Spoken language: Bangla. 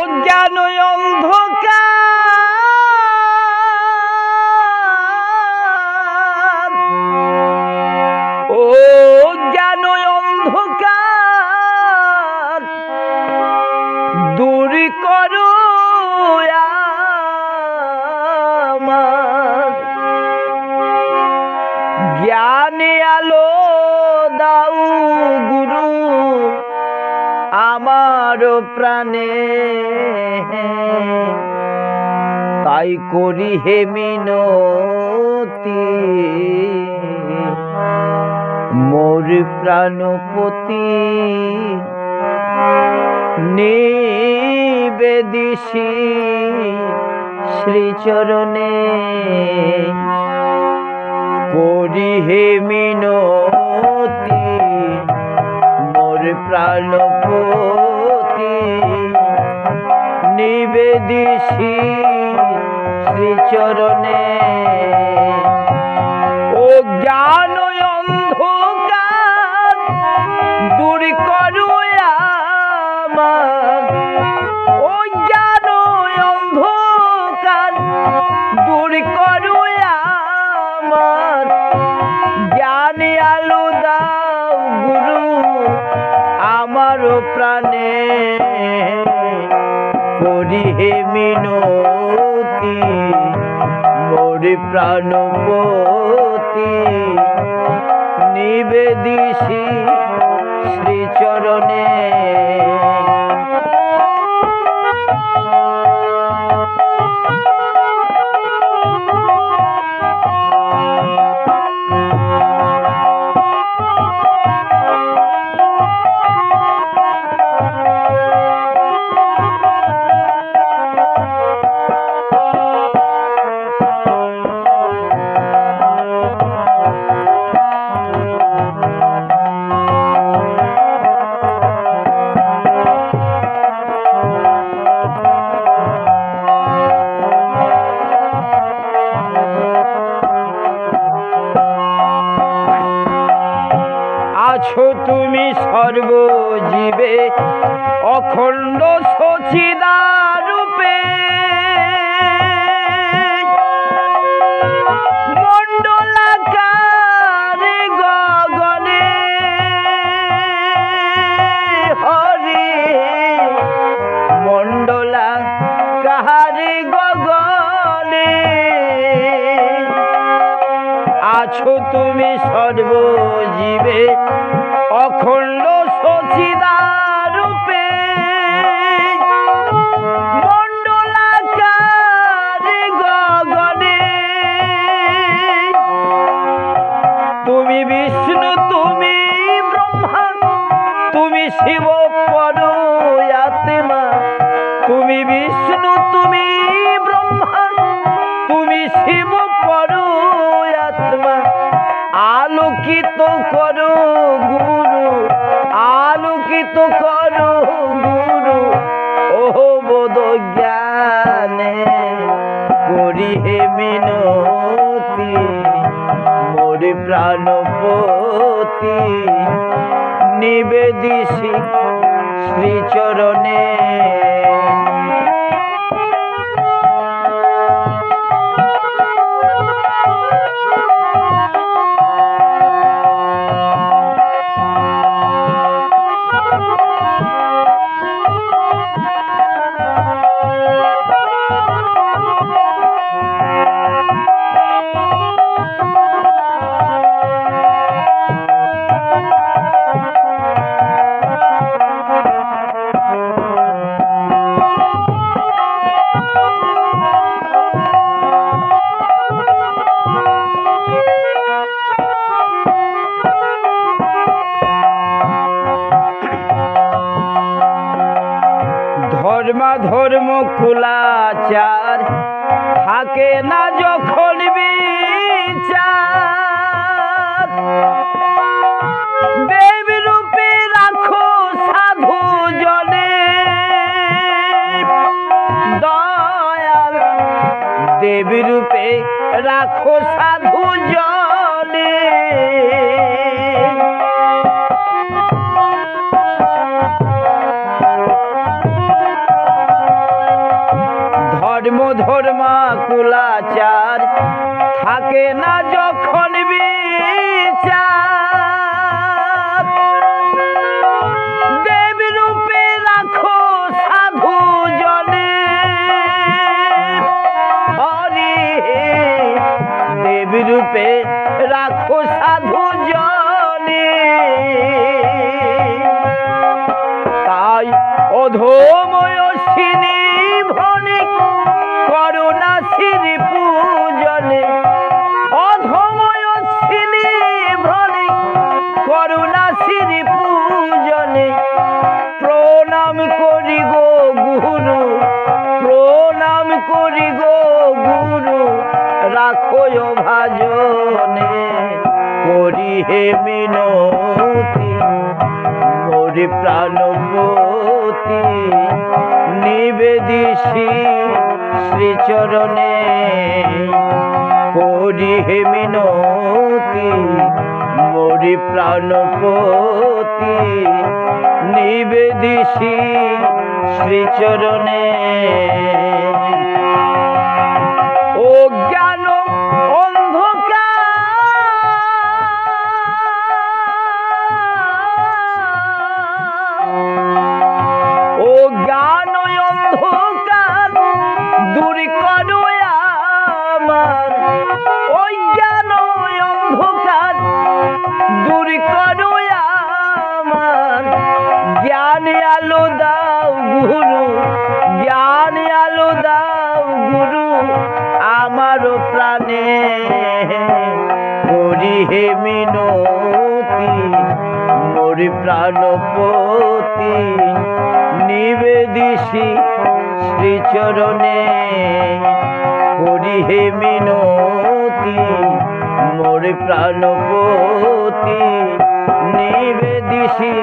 জ্ঞান অন্ধকার ও জ্ঞান অন্ধকার দূরী করো আমার প্রাণে। তাই করি হে মিনতি। মোর প্রাণপতি নিবেদিসি শ্রীচরণে। করি হে মিনতি। প্রাণপতি নিবেদিসি শ্রীচরণে। ও জ্ঞান অন্ধকার প্রাণে করি হে মিনতি মোর প্রাণপতি। নিবেদিসি শ্রীচরণে আছো তুমি সর্বজীবে অখণ্ড সচিদারূপে। মণ্ডলাকারে গগনে হরে মণ্ডলা আছো তুমি সর্বজীবে। আলোকিত করো গুরু, আলোকিত করো গুরু। ও বোধ জ্ঞানে করি হে মিনতি, মোর প্রাণপতি। নিবেদিসি শ্রীচরণে ধর্মা কুলাচার থাকে না যখন বিচার। দেব রূপে রাখো সাধু জনে। রাখো সাধু ধর্মা কুলাচার থাকে না যখন বিচার। দেব রূপে রাখো সাধু জনে। হরি দেব রূপে করুণা শ্রী পূজনে। প্রণাম করি গো গুরু, প্রণাম করি গো গুরু, রাখো ভাজনে। করি হে মিনতি, মোরে প্রাণপতি নিবেদিসি শ্রীচরণে। করি হে মিনতি মোরে প্রাণপতি নিবেদিসি শ্রীচরণে। প্রাণপতি নিবেদিসি শ্রীচরণে করিহে মিনতি। মোর প্রাণপতি নিবেদিসি